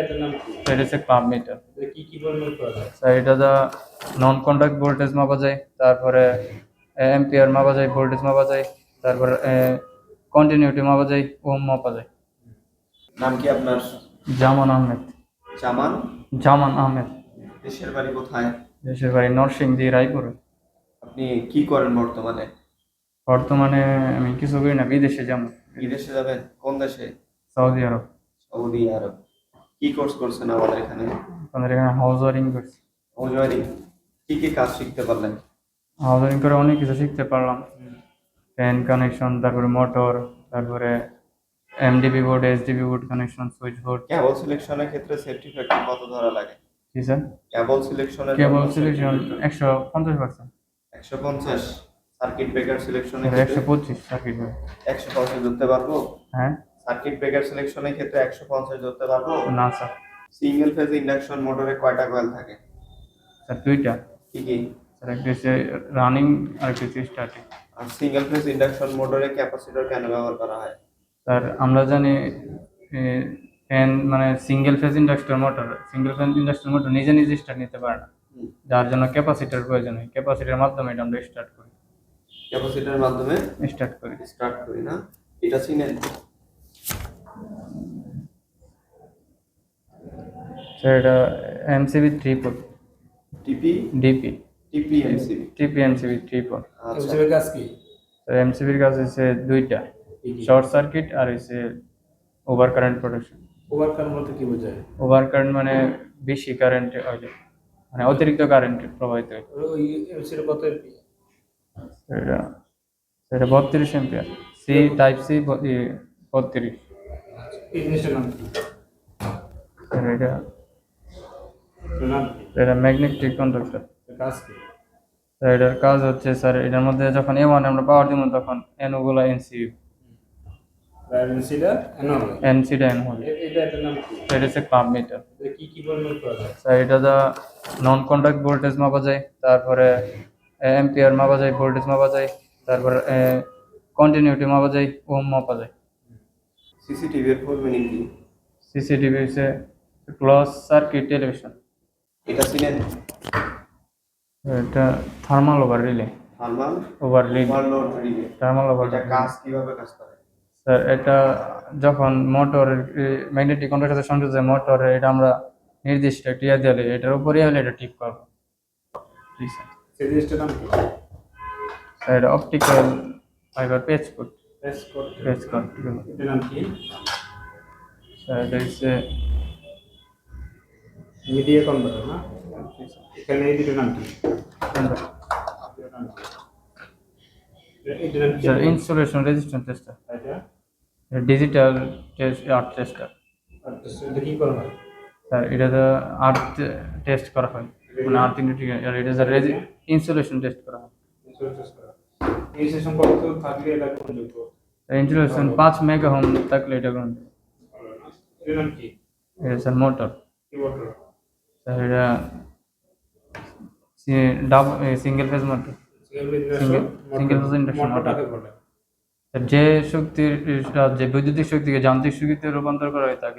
এটার নাম কি? এটা হচ্ছে ক্লাব মিটার। কি কি পরিমাণ করা যায়? স্যার এটা দা নন কন্ট্যাক্ট ভোল্টেজ মাপা যায় তারপরে এম্পিয়ার মাপা যায় ভোল্টেজ মাপা যায় তারপরে কন্টিনিউটি মাপা যায় ওম মাপা যায়। নাম কি আপনার? জামান আহমেদ। জামান? জামান আহমেদ। দেশের বাড়ি কোথায়? দেশের বাড়ি নরসিংদী রায়পুরে। আপনি কি করেন বর্তমানে? বর্তমানে আমি কিছু করি না বিদেশে যেমন বিদেশে যাবেন? কোন দেশে? সৌদি আরব। সৌদি আরব। কি কোর্স করছেন আমাদের এখানে? আমাদের এখানে হাউস ওয়ারিং করছি। হাউস ওয়ারিং কি কি কাজ শিখতে পারলেন? হাউস ওয়ারিং করে অনেক কিছু শিখতে পারলাম। ফ্যান কানেকশন তারপরে মোটর তারপরে MDB board SDB board connection switch board cable সিলেকশনের ক্ষেত্রে সেফটি ফ্যাক্টর কত ধরা লাগে? জি স্যার? কেবল সিলেকশনের কেবল সিলেকশন একশো পঞ্চাশ পার্সেন্ট একশো পঞ্চাশ। সার্কিট ব্রেকার সিলেকশনের একশো পঁচিশ সার্কিট একশো পঞ্চাশ ধরতে পারব? হ্যাঁ। সার্কিট ব্রেকার সিলেকশনের ক্ষেত্রে একশো পঞ্চাশ ধরতে পারব? না স্যার। সিঙ্গেল ফেজ ইন্ডাকশন মোটরে কয়টা কয়েল থাকে? স্যার দুইটা। কি কি স্যার একটা হচ্ছে রানিং আর একটা হচ্ছে স্টার্টিং আর সিঙ্গেল ফেজ ইন্ডাকশন মোটরে ক্যাপাসিটর কেন ব্যবহার করা হয়? স্যার আমরা জানি ফ্যান মানে single phase industrial motor single phase industrial motor নিজে নিজে স্টার্ট নিতে পারে না। যার জন্য ক্যাপাসিটার প্রয়োজন হয়। ক্যাপাসিটার মাধ্যমে এটা আমরা স্টার্ট করি। ক্যাপাসিটরের মাধ্যমে স্টার্ট করি। স্টার্ট করি না? এটা চিনেন স্যার এটা MCB port TP DP TP MCB TP MCB আচ্ছা। এমসিবির কাজ কি? স্যার এমসিবির কাজ হচ্ছে দুইটা। শর্ট সার্কিট আর হচ্ছে ওভার কারেন্ট প্রোটেকশন। ওভার কার বলতে কি বোঝায়? ওভার কারেন্ট মানে বেশি কারেন্ট হয় মানে অতিরিক্ত কারেন্ট প্রবাহিত হয়। ওই এমসির কত এমপি এটা এটা বত্রিশ এম্পিয়ার সি টাইপ সি বত্রিশ। নাম এটা এটা ম্যাগনেটিক কন্ডাক্টর। এর কাজ কি? এটার কাজ হচ্ছে স্যার এটার মধ্যে যখন এ ওয়ান আমরা পাওয়ার দিব তখন এনওগুলো এনসি এমসিটা এনর এনসিটা এন হবে। এটা হচ্ছে মিটার এটা কি কি পরিমাণ করা স্যার এটা দা নন কন্ট্যাক্ট ভোল্টেজ মাপা যায় তারপরে এম্পিয়ার মাপা যায় ভোল্টেজ মাপা যায় তারপরে কন্টিনিউটি মাপা যায় ওম মাপা যায়। সিসিটিভির ফুল মিনিং কি? সিসিটিভি হচ্ছে ক্লস সার্কিট টেলিভিশন এটা চিনেন এটা thermal over relay thermal over relay overload relay thermal over এটা কাজ কীভাবে কাজ করে? স্যার এটা যখন মোটর ম্যাগনেটিক কন্ট্রাক্টের সাথে সংযুক্ত হয় মোটরে এটা আমরা নির্দিষ্ট একটা ইয়ে দিলে এটার উপরে হলে এটা ঠিক করব। জি স্যার সেই জিনিসটার নাম কি? স্যার এটা optical fibre page code press code page code এটার নাম কি? স্যার এটা হচ্ছে মিডিয়া কনভার্টার না এখানে এই দুটোর নাম কি এটার নাম কি এটার নাম কি স্যার ইনস্টলেশন রেজিস্ট্যান্স টেস্টার এটা ডিজিটাল টেস্ট আর্ট টেস্টার আর এটা কি করা হয় স্যার এটা তো আর্ট টেস্ট করা হয় মানে আর্থিং ঠিক আছে আর এটা স্যার ইনস্টলেশন টেস্ট করা হয় ইন্স্যুরেন্স করা এই সেশন কত থাকলে এটা গ্রহণযোগ্য ইনস্টলেশন পাঁচ মেগা হোম থাকলে এটা গ্রহণ এটার নাম কি এটা স্যার মোটর কি মোটর স্যার এটা ডাব single phase motor single phase induction বলে। যে শক্তির যে বৈদ্যুতিক শক্তিকে যান্ত্রিক শক্তিতে রূপান্তর করা হয় তাকে